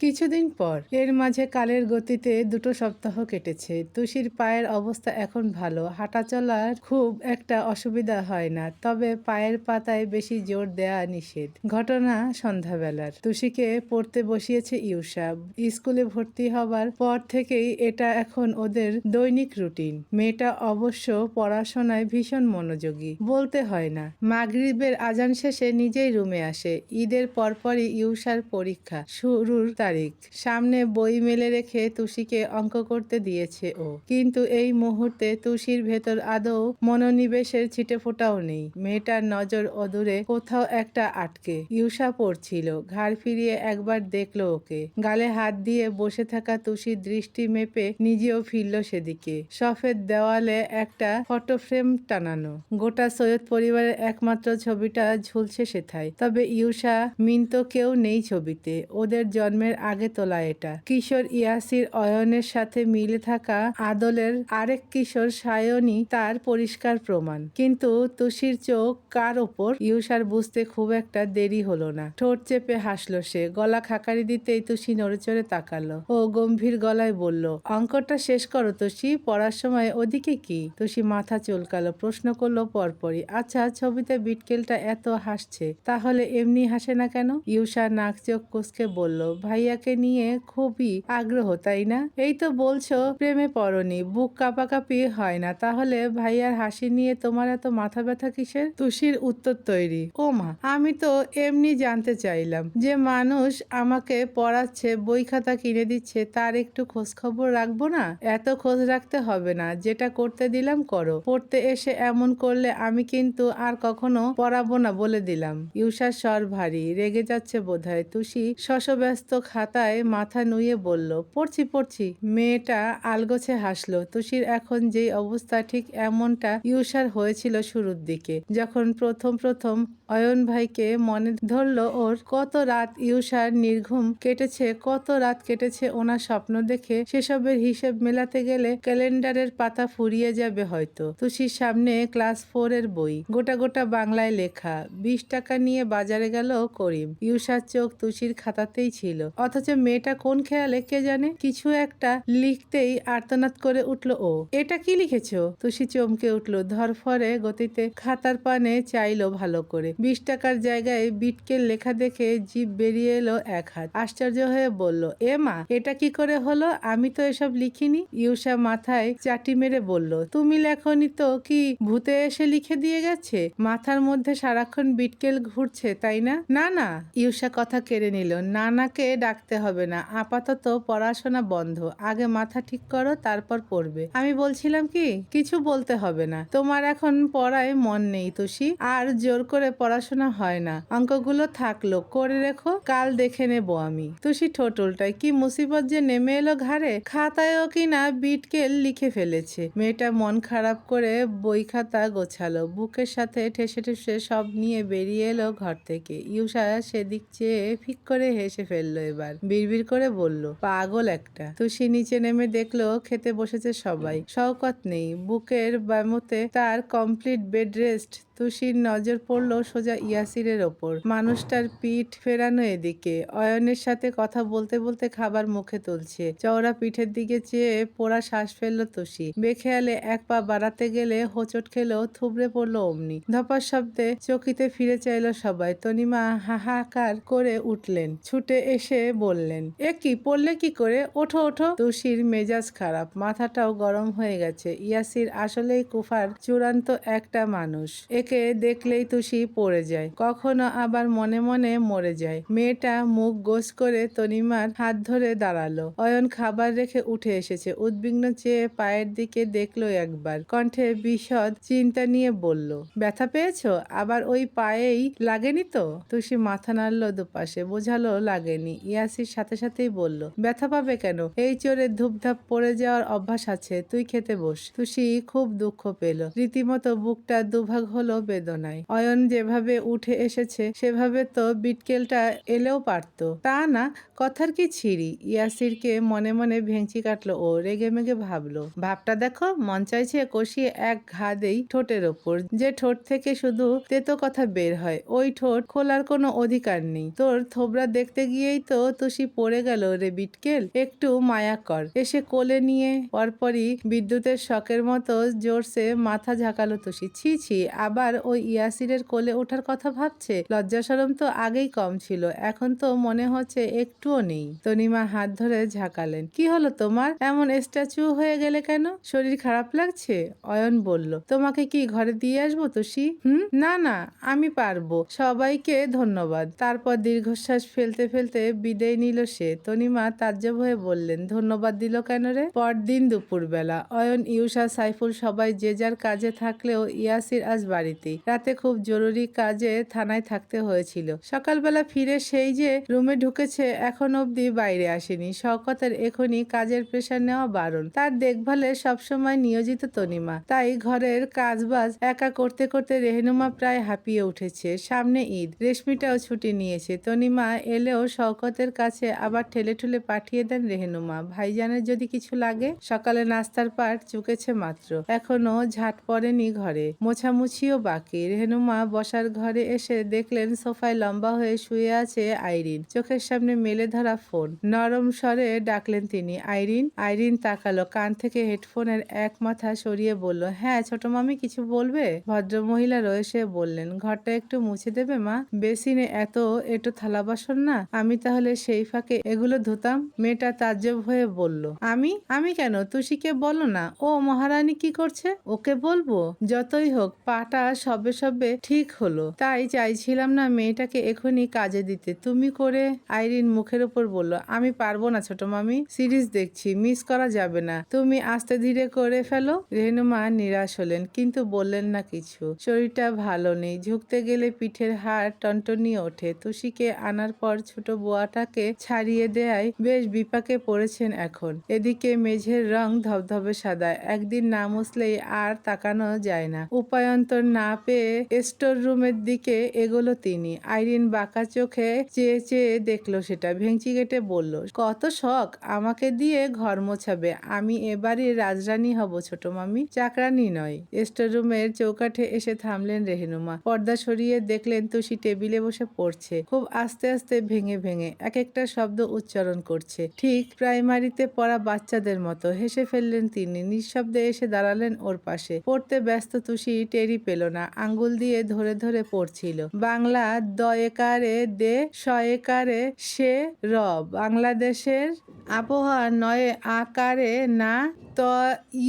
কিছুদিন পর, এর মাঝে কালের গতিতে দুটো সপ্তাহ কেটেছে। তুষির পায়ের অবস্থা এখন ভালো। হাঁটা চলার খুব একটা অসুবিধা হয় না, তবে পায়ের পাতায় বেশি জোর দেয়া নিষেধ। ঘটনা সন্ধ্যাবেলার। তুষিকে পড়তে বসিয়েছে ইউসা। স্কুলে ভর্তি হবার পর থেকেই এটা এখন ওদের দৈনিক রুটিন। মেয়েটা অবশ্য পড়াশোনায় ভীষণ মনোযোগী। বলতে হয় না, মাগরিবের আজান শেষে নিজেই রুমে আসে। ঈদের পরপরই ইউসার পরীক্ষা শুরুর তারিখ। সামনে বই মেলে রেখে তুষিকে অঙ্ক করতে দিয়েছে ও। কিন্তু এই মুহূর্তে তুষির ভেতর আদৌ মনোনিবেশের ছিটে ফোটাও নেই। মেয়েটার নজর অদূরে কোথাও একটা আটকে। ইউসা পড়ছিল। ঘাড় ফিরিয়ে একবার দেখল ওকে। গালে হাত দিয়ে বসে থাকা তুষির দৃষ্টি মেপে নিজেও ফিরল সেদিকে। সফেদ দেওয়ালে একটা ফটো ফ্রেম টানানো। গোটা সৈয়দ পরিবারের একমাত্র ছবিটা ঝুলছে সেথায়। তবে ইউসা মিন্তো কেউ নেই ছবিতে। ওদের জন্মের আগে তোলা এটা। কিশোর ইয়াসির অয়নের সাথে মিলে থাকা আদলের আরেক কিশোর সায়নী তার পরিষ্কার প্রমাণ। কিন্তু তুষির চোখ কার ওপর? ইউসার বুঝতে খুব একটা দেরি হলো না। ঠোঁট চেপে হাসলো সে। গলা খাকারি দিতেই তুষি নড়েচড়ে তাকালো ও গম্ভীর গলায় বলল, অঙ্কটা শেষ করো তুষি, পড়ার সময় ওদিকে কি? তুষি মাথা চুলকালো, প্রশ্ন করল পরপরই আচ্ছা ছবিতে বিটকেলটা এত হাসছে, তাহলে এমনি হাসে না কেন? ইউসা নাক চোখ কুসকে বলল ভাইয়াকে নিয়ে খুবই আগ্রহ, তাই না? এই তো বলছো, প্রেমে পড়নি, বুক কাঁপাকাঁপি হয় না। তাহলে ভাইয়ার হাসি নিয়ে তোমার এত মাথা ব্যথা কিসের? তুষির উত্তর তৈরি। ও মা আমি তো এমনি জানতে চাইলাম যে মানুষ আমাকে পড়াচ্ছে, বই খাতা কিনে দিচ্ছে, তার একটু খোঁজ খবর রাখব না? এত খোঁজ রাখতে হবে না, যেটা করতে দিলাম করো। পড়তে এসে এমন করলে আমি কিন্তু আর কখনো পড়াবো না বলে দিলাম। ইউসার স্বর ভারী, রেগে যাচ্ছে বোধহয়। তুষি শশব্যস্ত খাতায় মাথা নুয়ে বলল, পড়ছি পড়ছি। মেয়েটা আলগোছে হাসলো, তুষির, এখন যেই অবস্থা, ঠিক এমনটা ইউসার হয়েছিল শুরুর দিকে। যখন প্রথম প্রথম অয়ন ভাইকে মনে ধরলো, ওর কত রাত ইউসার নির্ঘুম কেটেছে, কত রাত কেটেছে ওনার স্বপ্ন দেখে, সেসবের হিসেব মেলাতে গেলে ক্যালেন্ডারের পাতা ফুরিয়ে যাবে হয়তো। তুষির সামনে ক্লাস ফোর এর বই, গোটা গোটা বাংলায় লেখা, বিশ টাকা নিয়ে বাজারে গেল করিম। ইউসার চোখ তুষির খাতাতেই ছিল। অথচ মেয়েটা কোন খেয়ালে কে জানে কিছু একটা লিখতেই আর্তনাদ করে উঠল ও। এটা কি লিখেছো? তুষি চমকে উঠল। ধরফরে গতিতে খাতার পানে চাইলো ভালো করে। বিশ টাকার জায়গায় বিটকেল লেখা দেখে জিভ বেরিয়ে এলো এক হাত। আশ্চর্য হয়ে বলল, এ মা, এটা কি করে হলো? আমি তো এসব লিখিনি। ইউসা মাথায় চাটি মেরে বলল, তুমি লেখনি তো কি ভূতে এসে লিখে দিয়ে গেছে? মাথার মধ্যে সারাক্ষণ বিটকেল ঘুরছে, তাই না? না না। ইউসা কথা কেড়ে নিল। নানাকে ডাকতে হবে না। আপাতত পড়াশোনা বন্ধ। আগে মাথা ঠিক করো, তারপর পড়বে। আমি বলছিলাম কি, কিছু বলতে হবে না। তোমার এখন পড়ায় মন নেই তুষি, আর জোর করে পড়াশোনা হয় না। অঙ্কগুলো থাকল, করে রেখো, কাল দেখে নেব আমি। তুষি ঠোঁট উল্টায়, কি মুসিবত যে নেমে এলো ঘাড়ে? খাতায়ও কিনা বিটকেল লিখে ফেলেছে। মেয়েটা মন খারাপ করে বই খাতা গোছালো, বুকের সাথে ঠেসে ঠেসে সব নিয়ে বেরিয়ে এলো ঘর থেকে। ইউসা সেদিক চেয়ে ফিক করে হেসে ফেলল এবার। বিড়বিড় করে বলল, পাগল একটা। তুষি নিচে নেমে দেখল, খেতে বসেছে সবাই। শওকত নেই, বুকের বামতে তার কমপ্লিট বেড রেস্ট তুষির নজর পড়ল সোজা ইয়াসিরের ওপর। মানুষটার পিঠ ফেরানো এদিকে। অয়নের সাথে কথা বলতে বলতে খাবার মুখে তুলছে। চওড়া পিঠের দিকে চেয়ে পোড়া শ্বাস ফেলল তুষি। বেখেয়ালে এক পা বাড়াতে গেলে হোঁচট খেলো থুবড়ে পড়ল অমনি। ধপার শব্দে চকিতে ফিরে চাইলো সবাই। তনিমা হাহাকার করে উঠলেন। ছুটে এসে বললেন, এ কি, পড়লে কি করে? ওঠো ওঠো। তুষির মেজাজ খারাপ। মাথাটাও গরম হয়ে গেছে। ইয়াসির আসলেই কুফার চূড়ান্ত একটা মানুষ। একে দেখলেই তুষি পড়ে যায়, কখনো আবার মনে মনে মরে যায়। মেয়েটা মুখ গোস করে তনিমার হাত ধরে দাঁড়াল। অয়ন খাবার রেখে উঠে এসেছে। উদ্বিগ্ন চেয়ে পায়ের দিকে দেখল একবার। কণ্ঠে বিশদ চিন্তা নিয়ে বলল, ব্যথা পেয়েছ? আবার ওই পায়েই লাগেনি তো? তুষি মাথা নাড়লো দুপাশে, বোঝালো লাগেনি। ইয়াসির সাথে সাথেই বলল, ব্যথা পাবে কেন? এই চোরে ধূপধাপ পড়ে যাওয়ার অভ্যাস আছে, তুই খেতে বস। তুষি খুব দুঃখ পেল। রীতিমতো বুকটা দুভাগ হলো বেদনায় অয়ন যেভাবে উঠে এসেছে, সেভাবে তো বিটকেলটা এলেও পারতো। তা না, কথার কি ছিঁড়ি ইয়াসিরকে মনে মনে ভেঙচি কাটলো ও রেগে মেগে ভাবলো, ভাবটা দেখো, মন চাইছে কষিয়ে এক ঘা দেই ঠোঁটের ওপর। যে ঠোঁট থেকে শুধু তেতো কথা বের হয়, ওই ঠোঁট খোলার কোনো অধিকার নেই। তোর থোবরা দেখতে গিয়েই তো তুষি পড়ে গেল রে বিটকেল, একটু মায়া কর। এসে কোলে নিয়ে পরপরই বিদ্যুতের শখের মতো জোরসে মাথা ঝাঁকালো তুষি। ছি ছি, আবার ওই ইয়াসিরের কোলে ওঠার কথা ভাবছে লজ্জা সরম তো আগেই কম ছিল, এখন তো মনে হচ্ছে একটুও নেই। তনিমা হাত ধরে ঝাঁকালেন, কি হলো তোমার? এমন স্ট্যাচু হয়ে গেলে কেন? শরীর খারাপ লাগছে? অয়ন বলল, তোমাকে কি ঘরে দিয়ে আসব তুষি? হুম? না না, আমি পারব। সবাইকে ধন্যবাদ। তারপর দীর্ঘশ্বাস ফেলতে ফেলতে বিদায় নিল সে। তনিমা তাজ্জব হয়ে বললেন, ধন্যবাদ দিল কেন রে? পরদিন দুপুরবেলা, অয়ন, ইউসা, সাইফুল সবাই যে যার কাজে থাকলেও ইয়াসির আজ বাড়িতেই। রাতে খুব জরুরি কাজে থানায় থাকতে হয়েছিল। সকালবেলা ফিরে সেই যে রুমে ঢুকেছে, এখন অবধি বাইরে আসেনি। শওকতের এখনই কাজের প্রেশার নেওয়া বারণ। তার দেখভালে সবসময় নিয়োজিত তনিমা। তাই ঘরের কাজবাজ একা করতে করতে রেহনুমা প্রায় হাঁপিয়ে উঠেছে। সামনে ঈদ, রেশমিটাও ছুটি নিয়েছে। তনিমা এলেও শওকতের কাছে আবার ঠেলে ঠুলে পাঠিয়ে দেন রেহনুমা। ভাইজানের যদি কিছু লাগে, সকালে নাস্তার পাট চুকেছে মাত্র। এখনও ঝাট পড়েনি ঘরে। মোছামুছিও বাকি রেহনুমা বসার ঘরে এসে দেখলেন সোফায় লম্বা হয়ে শুয়ে আছে আইরিন। চোখের সামনে মেলে ধরা ফোন। নরম স্বরে ডাকলেন তিনি, আইরিন আইরিন তাকালো, কান থেকে হেডফোনের এক মাথা সরিয়ে বলল হ্যাঁ ছোট মামি কিছু বলবে? ভদ্র মহিলা রয়েছে বললেন, ঘরটা একটু মুছে দেবে মা? বেসিনে এত, এটো থালা বাসন না? আমি তাহলে সেই ফাঁকে এগুলো ধুতাম? মেয়েটা তাজ্জব হয়ে বলল, আমি? আমি কেন? তুষিকে বলো না। ও মহারানী কি করছে? ওকে বলব? যতই হোক, পাটা সবে সবে ঠিক হলো। তাই চাইছিলাম না মেয়েটাকে এখনই কাজে দিতে। তুমি করে আইরিন মুখের উপর বলল, আমি পারব না ছোট মামি, সিরিজ দেখছি, মিস করা যাবে না। তুমি আস্তে ধীরে করে ফেলো রেহনুমা নিরাশ হলেন, কিন্তু বললেন না কিছু। শরীরটা ভালো নেই, ঝুঁকতে গেলে পিঠের হাড় টনটনিয়ে ওঠে। তুষিকে আনার পর ছোট বোয়াটাকে ছাড়িয়ে দেয় বেশ বিপাকে পড়েছেন এখন। এদিকে মেঝের রং ধবধবে সাদা, একদিন না মুছলেই আর তাকানো যায় না। উপায়ন্তর না পেয়ে স্টোর রুমের দিকে এগোলো তিনি। আইরিন বাঁকা চোখে চেয়ে চেয়ে দেখল সেটা, ভেঙচি কেটে বলল, কত শখ, আমাকে দিয়ে ঘর মোছাবে। আমি এবারই রাজরানী হব ছোট মামি, চাকরানি নয়। স্টোর রুমের চৌকাঠে এসে থামলেন রেহেনুমা। পর্দা সরিয়ে দেখলেন তুষি টেবিলে বসে পড়ছে। খুব আস্তে আস্তে ভেঙে ভেঙে এক একটা শব্দ উচ্চারণ করছে। ঠিক প্রাইমারিতে পড়া বাচ্চাদের মতো হেসে ফেললেন তিনি। নিঃশব্দে এসে দাঁড়ালেন ওর পাশে। পড়তে ব্যস্ত তুষি টেরি পেল না, আঙ্গুল দিয়ে ধরে ধরে পড়ছিল। বাংলা দয়েকারে দে শয়েকারে সে র বাংলাদেশের আবহাওয়া নয় আকারে না ত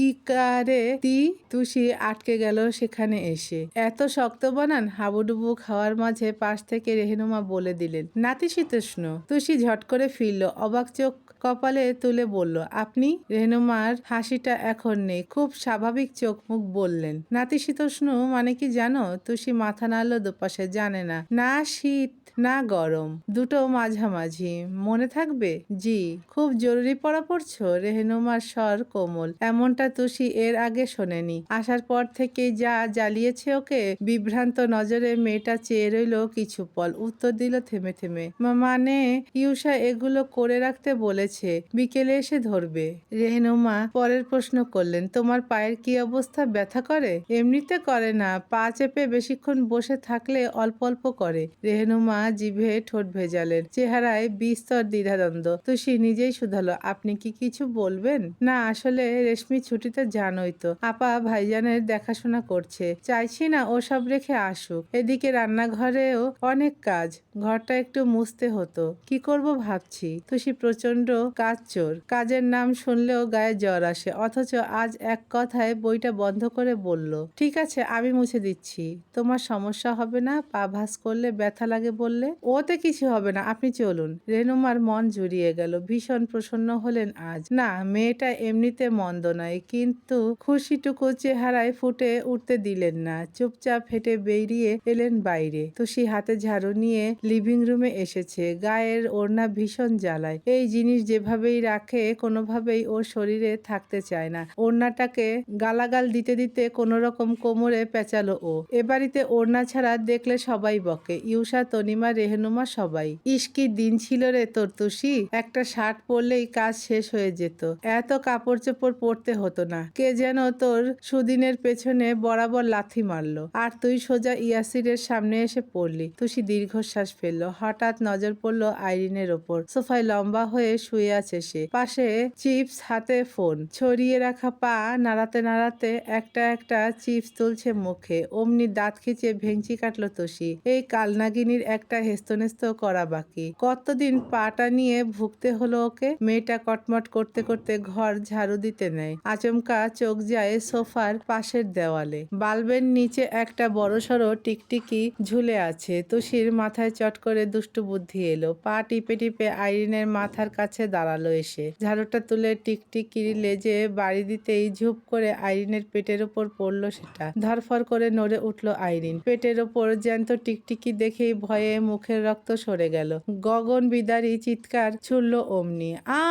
ইকারে তি তুষি আটকে গেল সেখানে এসে। এত শক্ত বানান হাবুডুবু খাওয়ার মাঝে পাশ থেকে রেহেনুমা বলে দিলেন, নাতিশীতোষ্ণ। তুষি ঝট করে ফিরল, অবাক চোখ কপালে তুলে বলল, আপনি? রেহনুমার হাসিটা এখন নেই। খুব স্বাভাবিক চোখ মুখ বললেন নাতিশীতোষ্ণ মানে কি জানো? তুষি মাথা নাড়ল দুপাশে, জানে না। না শীত, না গরম, দুটো মাঝামাঝি। মনে থাকবে? জি, খুব জরুরি পড়া পড়ছো? রেহনুমার স্বর কোমল, এমনটা তুষি এর আগে শোনেনি। আসার পর থেকে যা জ্বালিয়েছে ওকে, বিভ্রান্ত নজরে মেয়েটা চেয়ে রইল কিছু পল। উত্তর দিল, থেমে থেমে। মানে? ইউষা এগুলো করে রাখতে বলেছে বিকেলে এসে ধরবে। রেহনুমা পরের প্রশ্ন করলেন, তোমার পায়ের কি অবস্থা? ব্যথা করে? এমনিতে করে না, পা চেপে বেশিক্ষণ বসে থাকলে অল্প অল্প করে। রেহনুমা জিভে ঠোঁট ভেজালেন, চেহারায় বিস্তর দ্বিধাদ্বন্দ্ব। তুষি, নিজেই শুধালো, আপনি কি কিছু বলবেন? না, আসলে রেশমি ছুটিতে জানোই তো, আপা ভাইজানের দেখাশোনা করছে। চাইছি না ও সব রেখে আসুক। এদিকে রান্নাঘরেও অনেক কাজ, ঘরটা একটু মুছতে হতো। কি করব ভাবছি? তুষি প্রচণ্ড কাজ চোর। কাজের নাম শুনলেও গায়ে জ্বর আসে। অথচ আজ এক কথায় বইটা বন্ধ করে বলল, ঠিক আছে, আমি মুছে দিচ্ছি। তোমার সমস্যা হবে না, পা ভাস করলে ব্যথা লাগে বললে? ওতে কিছু হবে না, আপনি চলুন। রেনুমার মন জুড়িয়ে গেল, ভীষণ প্রসন্ন হলেন আজ। না, মেয়েটা এমনিতে মন্দ নয়, কিন্তু খুশিটুকু চেহারায় ফুটে উঠতে দিলেন না। চুপচাপ হেঁটে বেরিয়ে এলেন বাইরে। তুষি হাতে ঝাড়ু নিয়ে লিভিং রুমে এসেছে। গায়ের ওড়না ভীষণ জ্বালায়। এই জিনিস যেভাবেই রাখে, কোনোভাবেই ওর শরীরে থাকতে চায় না। ওড়নাটাকে গালাগাল দিতে দিতে কোনো রকম কোমরে পেঁচালো ও। এ বাড়িতে ওড়না ছাড়া দেখলে সবাই বকে। ইউসা তনিমা, রেহনুমা সবাই। ইস কি দিন ছিল রে তোর তুষি? একটা শার্ট পরলেই কাজ শেষ হয়ে যেত। এত কাপড় চোপড় পরতে হতো না। কে যেন তোর সুদিনের পেছনে বরাবর লাথি মারলো। আর তুই সোজা ইয়াসিরের সামনে এসে পড়লি। তুষি দীর্ঘশ্বাস ফেলল। হঠাৎ নজর পড়ল আইরিনের ওপর। সোফায় লম্বা হয়ে শুয়ে আছে সে। পাশে চিপস হাতে ফোন। ছড়িয়ে রাখা পা নাড়াতে নাড়াতে একটা একটা চিপস তুলছে মুখে। অমনি দাঁত খিচে ভেঙচি কাটলো তুষি এই কালনাগিনীর একটা হেস্তনেস্ত করা বাকি। কতদিন পাটা নিয়ে ভুগতে হলো ওকে? মেয়েটা কটমট করতে করতে ঘর ঝাড়ু দিতে নেয়। আচমকা চোখ যায় সোফার পাশের দেওয়ালে। বাল্বের নিচে একটা বড়সড় টিকটিকি ঝুলে আছে। তুষির মাথায় চট করে দুষ্টু বুদ্ধি এলো। পা টিপে টিপে আইরিনের মাথার কাছে দাঁড়াল এসে। ঝাড়ুটা তুলে টিকটিকির লেজে বাড়ি দিতেই ঝুপ করে আইরিনের পেটের ওপর পড়ল সেটা। ধরফর করে নড়ে উঠল আইরিন। পেটের ওপর জ্যান্ত টিকটিকি দেখেই ভয়ে মুখের রক্ত সরে গেল। গগন বিদারী চিৎকার ছুড়ল অমনি। আ!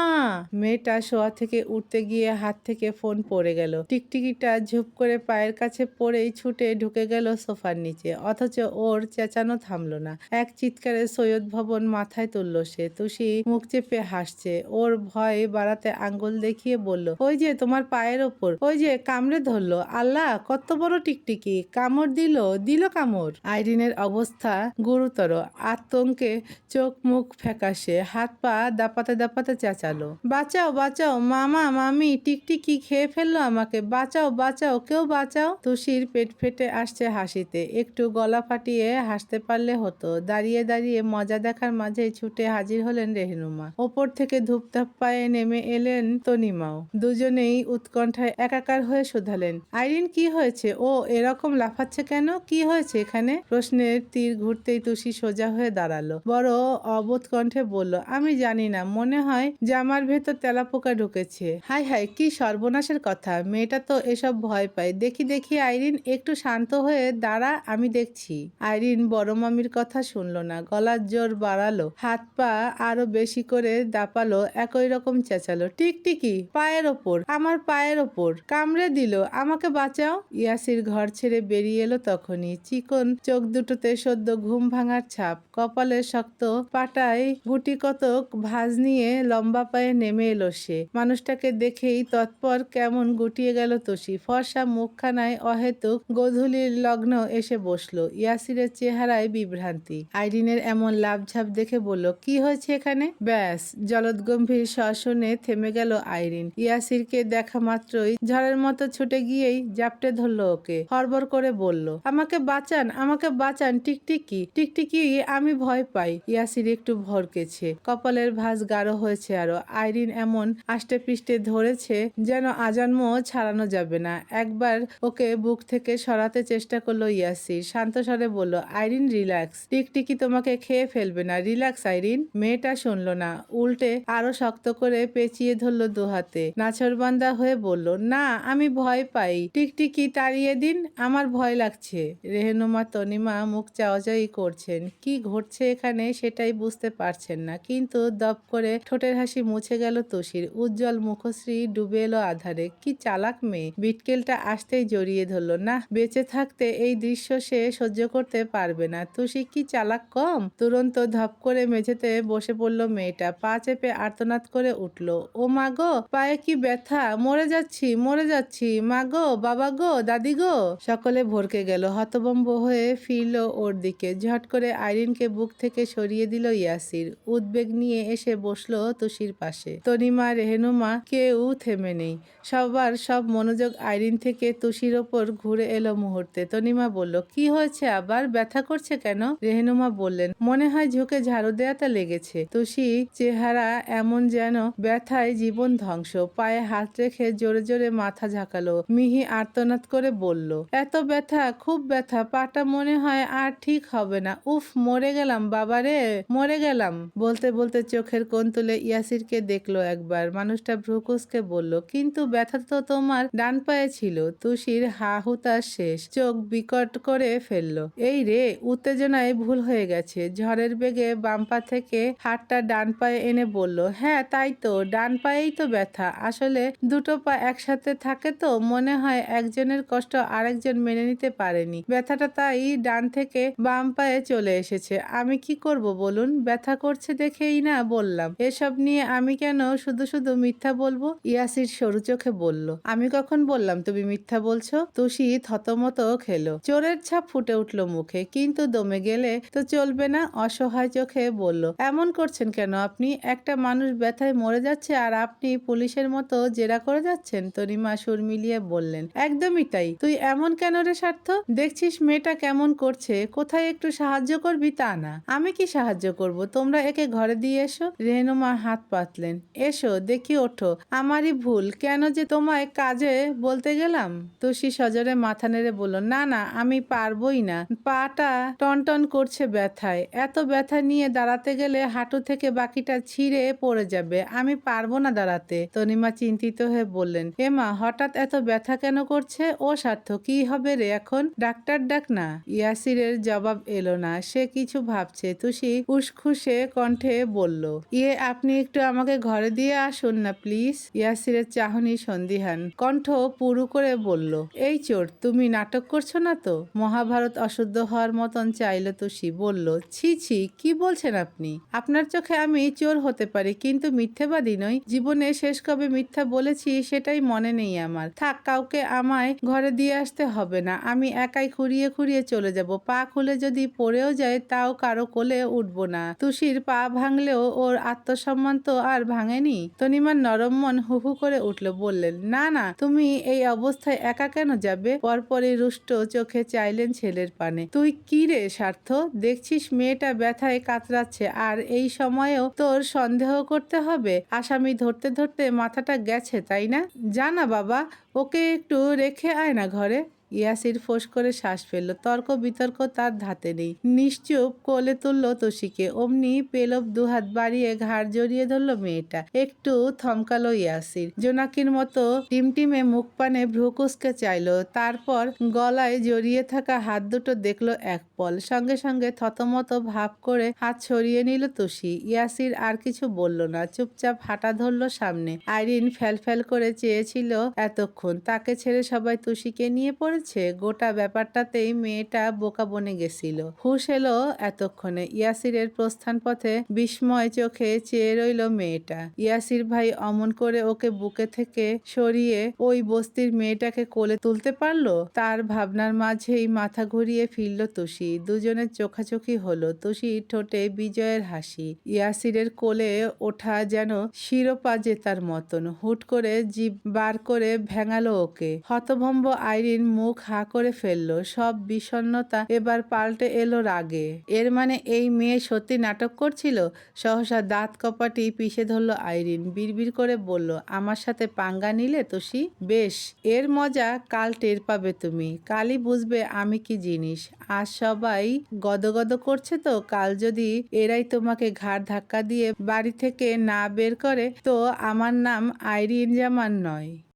মেয়েটা শোয়া থেকে উঠতে গিয়ে হাত থেকে ফোন পড়ে গেল। টিকটিকিটা ঝুপ করে পায়ের কাছে পড়েই ছুটে ঢুকে গেল সোফার নিচে। অথচ ওর চেঁচানো থামলো না। এক চিৎকারে সৈয়দ ভবন মাথায় তুলল সে। তুষি মুখ চেপে হাসছে। ওর ভয় বাড়াতে আঙ্গুল দেখিয়ে বলল, ওই যে তোমার পায়ের ওপর, ওই যে কামড়ে ধরলো, আল্লাহ, কত বড় টিকটিকি, কামড় দিল দিল কামড়। আইরিনের অবস্থা গুরুতর, আতঙ্কে চোখ মুখ ফ্যাকাশে, হাত পা দাপাতে দাপাতে চেঁচালো। বাঁচাও বাঁচাও, মামা, মামি, টিকটিকি খেয়ে ফেলল আমাকে, বাঁচাও বাঁচাও, কেউ বাঁচাও। তুষির পেট ফেটে আসছে হাসিতে, একটু গলা ফাটিয়ে হাসতে পারলে হতো। দাঁড়িয়ে দাঁড়িয়ে মজা দেখার মাঝে ছুটে হাজির হলেন রেহনুমা। ওপর থেকে ধূপধাপ পায়ে নেমে এলেন তনিমাও। দুজনেই উৎকণ্ঠায় একাকার হয়ে শুধালেন। আইরিন, কি হয়েছে? ও এরকম লাফাচ্ছে কেন? কি হয়েছে এখানে? প্রশ্নের তীর ঘুরতেই তুষি সোজা হয়ে দাঁড়াল। বড় অবোধ কণ্ঠে বলল, আমি জানি না, মনে হয় জামার ভেতর তেলাপোকা ঢুকেছে। হাই হাই, কি সর্বনাশের কথা! মেয়েটা তো এসব ভয় পায়। দেখি দেখি, আইরিন, একটু শান্ত হয়ে দাঁড়া, আমি দেখছি। আইরিন বড় মামির কথা শুনলো না, গলার জোর বাড়ালো। হাত পা আরও বেশি করে দাপালো একই রকম চেঁচালো। টিকটিকি পায়ের ওপর, আমার পায়ের ওপর। কামড়ে দিল, আমাকে বাঁচাও। ইয়াসির ঘর ছেড়ে বেরিয়ে এলো তখনই। চিকন চোখ দুটোতে সদ্য ঘুম ভাঙার ছাপ। কপালে শক্ত পাটায় গুটি কতক ভাজ নিয়ে লম্বা পায়ে নেমে এলো সে। মানুষটাকে দেখেই তৎপর কেমন গুটিয়ে গেল তোষি ফর্সা মুখখানায় অহেতুক গধূলির লগ্ন এসে বসল। ইয়াসিরের চেহারায় বিভ্রান্তি। আইরিনের এমন লাভঝাপ দেখে বলল, কি হয়েছে এখানে? ব্যাস জলদগম্ভীর শ্বাসনে থেমে গেল আইরিন। ইয়াসিরকে দেখা মাত্রই ঝড়ের মতো ছুটে গিয়েই জাপটে ধরলো ওকে। হড়বড় করে বলল, আমাকে বাঁচান আমাকে বাঁচান, টিকটিকি টিকটিকি, আমি ভয় পাই। ইয়াসির একটু ভরকেছে কপালের ভাঁজ গাঢ় হয়েছে আরও। আইরিন এমন আষ্টে পিষ্টে ধরেছে যেন আজন্ম ছাড়ানো যাবে না। একবার ওকে বুক থেকে সরাতে চেষ্টা করল ইয়াসির। শান্ত স্বরে বলল, আইরিন, রিল্যাক্স। টিকটিকি তোমাকে খেয়ে ফেলবে না। Relax, Irene. মেয়েটা শুনলো না। উল্টে আরও শক্ত করে পেঁচিয়ে ধরলো দুহাতে। নাছরবান্দা হয়ে বলল, না, আমি ভয় পাই। টিকটিকি তাড়িয়ে দিন, আমার ভয় লাগছে। রেহেনুমা, তনিমা মুখ চাওয়াচাই করছেন। কি ঘটছে এখানে সেটাই বুঝতে পারছেন না। কিন্তু দপ করে ঠোঁটের হাসি মুছে গেল তুষির উজ্জ্বল মুখশ্রী ডুবে এলো আধারে। কি চালাক মেয়ে! বিটকেলটা আসতেই জড়িয়ে ধরলো। না বেঁচে থাকতে এই দৃশ্য সে সহ্য করতে পারবে না। তুষি, কি চালাক কম? তুরন্ত ধপ করে মেঝেতে বসে পড়ল মেয়েটা। পা চেপে আর্তনাদ করে উঠল। ও মা গো, পায়ে কি ব্যথা? মরে যাচ্ছি মরে যাচ্ছি। মা গো, বাবা গো, দাদি গো? সকলে ভরকে গেল। হতবম্ব হয়ে ফিরল ওর দিকে। ঝট করে আইরিনকে বুক থেকে সরিয়ে দিল ইয়াসির। উদ্বেগ নিয়ে এসে বসল তুষির পাশে। তনিমা, রেহেনুমা, কেউ থেমে নেই। সবার সব মনোযোগ আইরিন থেকে তুষির ওপর ঘুরে এলো মুহূর্তে। তনিমা বলল, কি হয়েছে আবার? ব্যথা করছে কেন? রেহেনুমা বললেন, মনে হয় ঝুঁকে ঝাড়ু দেওয়াটা লেগেছে। তুষি চেহারা এমন যেন ব্যথায় জীবন ধ্বংস। পায়ে হাত রেখে জোরে জোরে মাথা ঝাঁকালো। মিহি আর্তনাদ করে বলল, এত ব্যথা, খুব ব্যথা, পাটা মনে হয় আর ঠিক হবে না। উফ, মরে গেলাম, বাবারে, মরে গেলাম। বলতে বলতে চোখের কোণ তুলে ইয়াসিরকে দেখল একবার। মানুষটা ভ্রুকুসকে বলল, কিন্তু ব্যথা তো তোমার ডান পায়ে ছিল। তুষির হা হুতাশ শেষ। চোখ বিকট করে ফেলল। এই রে, উত্তেজনায় ভুল হয়ে গেছে। ঝড়ের বেগে বাম পা থেকে হাতটা ডান পায়ে এনে বলল বলল হ্যাঁ তাই তো, ডান পায়েই তো ব্যথা। আসলে দুটো পা একসাথে থাকে তো, মনে হয় একজনের কষ্ট আরেকজন মেনে নিতে পারেনি। ব্যথাটা তাই ডান থেকে বাম পায়ে চলে এসেছে। আমি কি করব বলুন? ব্যথা করছে দেখেই না, বললাম। এসব নিয়ে আমি কেন শুধু শুধু মিথ্যা বলব? ইয়াসির সরু চোখে বলল, আমি কখন বললাম তুমি মিথ্যা বলছো? তুষি থতমত খেলো। চোরের ছাপ ফুটে উঠল মুখে, কিন্তু দমে গেলে তো চলবে না, অসহায় চোখে বলল, এমন করছেন কেন আপনি? একটা মানুষ ব্যথায় মরে যাচ্ছে আর আপনি পুলিশের মতো জেরা করে যাচ্ছেন? তরিমা সুর মিলিয়ে বললেন, একদমই তাই। তুই এমন কেন রে স্বার্থ দেখছিস মেয়েটা কেমন করছে? কোথায় একটু সাহায্য করবি তা না। আমি কি সাহায্য করব? তোমরা একে ঘরে দিয়ে এসো। রেহনুমা হাত পাতলেন, এসো, দেখি ওঠো। আমারই ভুল। কেন যে তোমায় কাজে বলতে গেলাম? তুষি সজরে মাথা নেড়ে বলল, না না, আমি পারবই না। পাটা টনটন করছে ব্যথায়। এত ব্যথা নিয়ে দাঁড়াতে গেলে হাঁটু থেকে বাকিটা ছিঁড়ে পড়ে যাবে। আমি পারব না দাঁড়াতে, তনিমা চিন্তিত হয়ে বললেন। এমা হঠাৎ এত ব্যথা কেন করছে? ও স্বার্থ কি হবে রে এখন? ডাক্তার ডাক না। ইয়াসিরের জবাব এলো না। সে কিছু ভাবছে। তুষি উসখুসে কণ্ঠে বলল ইয়ে আপনি একটু আমাকে ঘরে দিয়ে আসুন না প্লিজ? ইয়াসিরের চাহনি সন্দিহান কণ্ঠ পুরু করে বলল, এই চোর, তুমি নাটক করছ না তো? মহাভারত অশুদ্ধ হওয়ার মতন চাইল তুষি, বলল, ছি ছি, কি বলছেন আপনি? আপনার চোখে আমি চোর হতে পারি, কিন্তু মিথ্যেবাদী নই। জীবনে শেষ কবে মিথ্যা বলেছি সেটাই মনে নেই আমার। থাক, কাউকে আমায় ঘরে দিয়ে আসতে হবে না। আমি একাই খুঁড়িয়ে খুঁড়িয়ে চলে যাব। পা খুলে যদি পড়েও যায়, তাও কারও কোলে উঠবো না। তুষির পা ভাঙলেও ওর আত্মসম্মান তো আর ভাঙেনি। তনিমার নরম মন হু হু করে উঠল, বললেন, না না, তুমি এই অবস্থায় একা কেন যাবে? পরপরই রুষ্ট চোখে চাইলেন ছেলের পানে। তুই কি রে, স্বার্থ? দেখছিস মেয়েটা ব্যথায় কাতরাচ্ছে। আর এই সময়েও তোর সন্দেহ করতে হবে। আসামি ধরতে ধরতে মাথাটা গেছে, তাই না? জানা বাবা, ওকে একটু রেখে আয় না ঘরে। ইয়াসির ফোঁস করে শ্বাস ফেলল। তর্ক বিতর্ক তার ধাতে নেই। নিশ্চুপ কোলে তুলল তোষিকে। অমনি পেলব দুহাত বাড়িয়ে ঘাড় জড়িয়ে ধরল মেয়েটা। একটু থমকালো ইয়াসির। জোনাকির মতো টিমটিমে মুখ পানে ভ্রুকুসকে চাইলো। তারপর গলায় জড়িয়ে থাকা হাত দুটো দেখল এক পল সঙ্গে সঙ্গে থতমত ভাব করে হাত সরিয়ে নিল তুষি। ইয়াসির আর কিছু বলল না, চুপচাপ হাঁটা ধরল সামনে। আইরিন ফ্যাল করে চেয়েছিল এতক্ষণ, তাকে ছেড়ে সবাই তুষিকে নিয়ে পড়েছে। গোটা ব্যাপারটাতেই মেয়েটা বোকা বনে গেছিল। হুশ এলো এতক্ষণে, ইয়াসিরের প্রস্থান পথে বিস্ময় চোখে চেয়ে রইল মেয়েটা। ইয়াসির ভাই অমন করে ওকে বুকে থেকে সরিয়ে ওই বস্তির মেয়েটাকে কোলে তুলতে পারল? তার ভাবনার মাঝেই মাথা ঘুরিয়ে ফিরল তুষি। দুজনের চোখাচোখি হলো। তুষি ঠোঁটে বিজয়ের হাসি। ইয়াসিরের কোলে ওঠা যেন শিরোপা জেতার মতন। হুট করে জিভ বার করে ভেঙালো ওকে। হতভম্ব আইরিন মুখ হা করে ফেলল। সব বিষণ্ণতা এবার পাল্টে এলো রাগে। এর মানে এই মেয়ে সত্যি নাটক করছিল? সহসা দাঁত কপাটি পিষে ধরলো আইরিন। বিড়বিড় করে বলল, আমার সাথে পাঙ্গা নিলে তুষি? বেশ, এর মজা কাল টের পাবে তুমি। কালই বুঝবে আমি কি জিনিস। আজ সবাই গদগদ করছে তো, কাল যদি এরাই তোমাকে ঘাড় ধাক্কা দিয়ে বাড়ি থেকে না বের করে, তো আমার নাম আইরিন জামান নয়।